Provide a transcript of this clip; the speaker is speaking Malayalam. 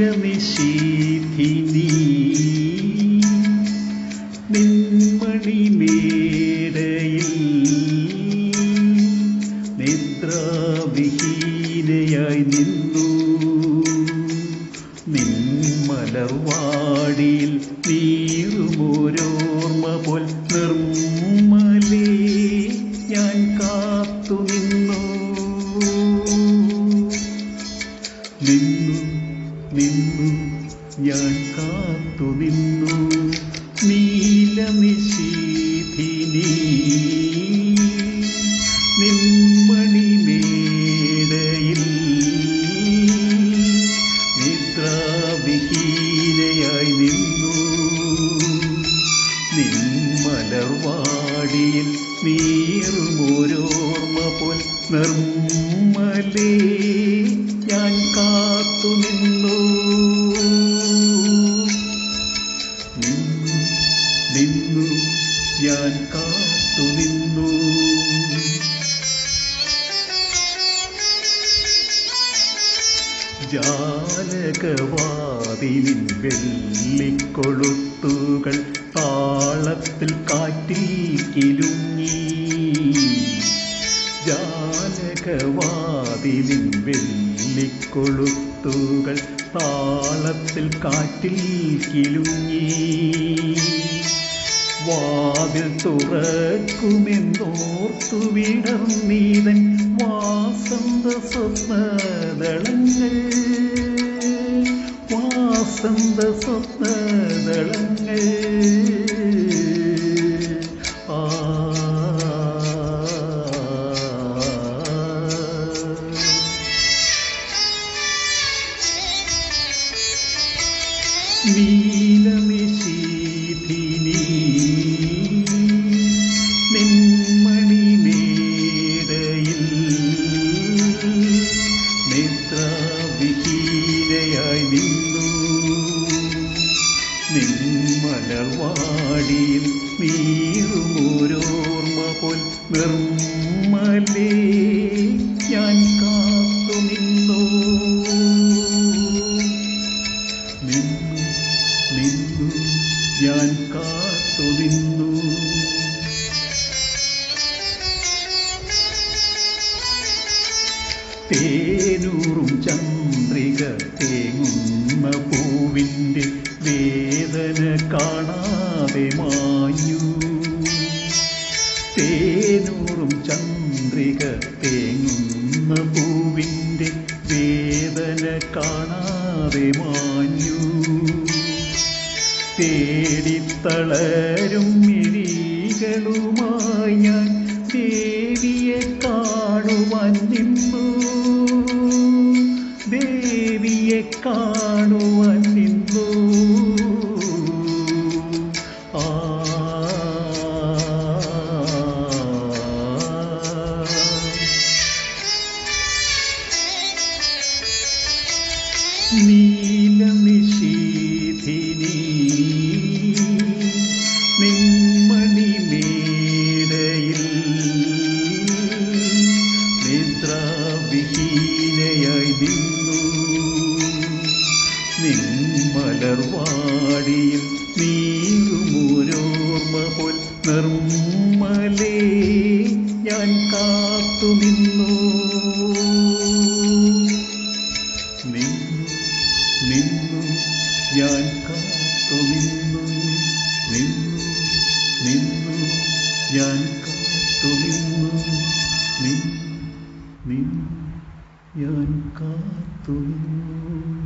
നീലനിശീഥിനി നിൻമണിമേടയിൽ നിദ്രാവിഹീനയായി നിന്നു. നിൻമലർവാടിയിൽ നീറുമോരോർമ്മ പോൽ നിർമ്മലേ നിൻമലർവാടിയിൽ നീറുമോരോർമ്മ പോൽ നിർമ്മലേ ഞാൻ കാത്തു നിന്നു. നിന്നു ഞാൻ കാത്തു നിന്നു. ജാലകവാതിലിൻ വെള്ളിക്കൊളുത്തുകൾ താളത്തിൽ കാറ്റിൽ കിലുങ്ങി ജാലകവാതിലിൻ വെള്ളിക്കൊളുത്തുകൾ താളത്തിൽ കാറ്റിൽ കിലുങ്ങി വാതിൽ തുറക്കുമെന്നോർത്തു വിടർന്നീതൻ വാസന്ത സ്വപ്നദളങ്ങൾ. വാസന്ത സ്വപ്നദളങ്ങൾ. നിൻമലർവാടിയിൽ നീറുമോരോർമ്മ പോൽ നിർമ്മലേ ഞാൻ കാത്തു നിന്നു നിന്നു നിന്നു ഞാൻ കാത്തു നിന്നു തേനൂറും തേങ്ങുന്ന പൂവിന്റെ വേദന കാണാതെ മാഞ്ഞു. തേനൂറും ചന്ദ്രിക തേങ്ങുന്ന പൂവിന്റെ വേദന കാണാതെ മാഞ്ഞു. തേടിത്തളരും മിഴികളുമായി നീലനിശീഥിനി നിൻമണിമേടയിൽ നിദ്രാവിഹീനയായി നിന്നു. നിൻമലർവാടിയിൽ നീറുമോരോർമ്മ പോൽ നിർമ്മലേ ഞാൻ കാത്തു നിന്നു നിന്നു ഞാൻ കാത്തു നിന്നു. നിന്നു നിന്നു ഞാൻ കാത്തു നിന്നു. നിന്നു ഞാൻ കാത്തു നിന്നു.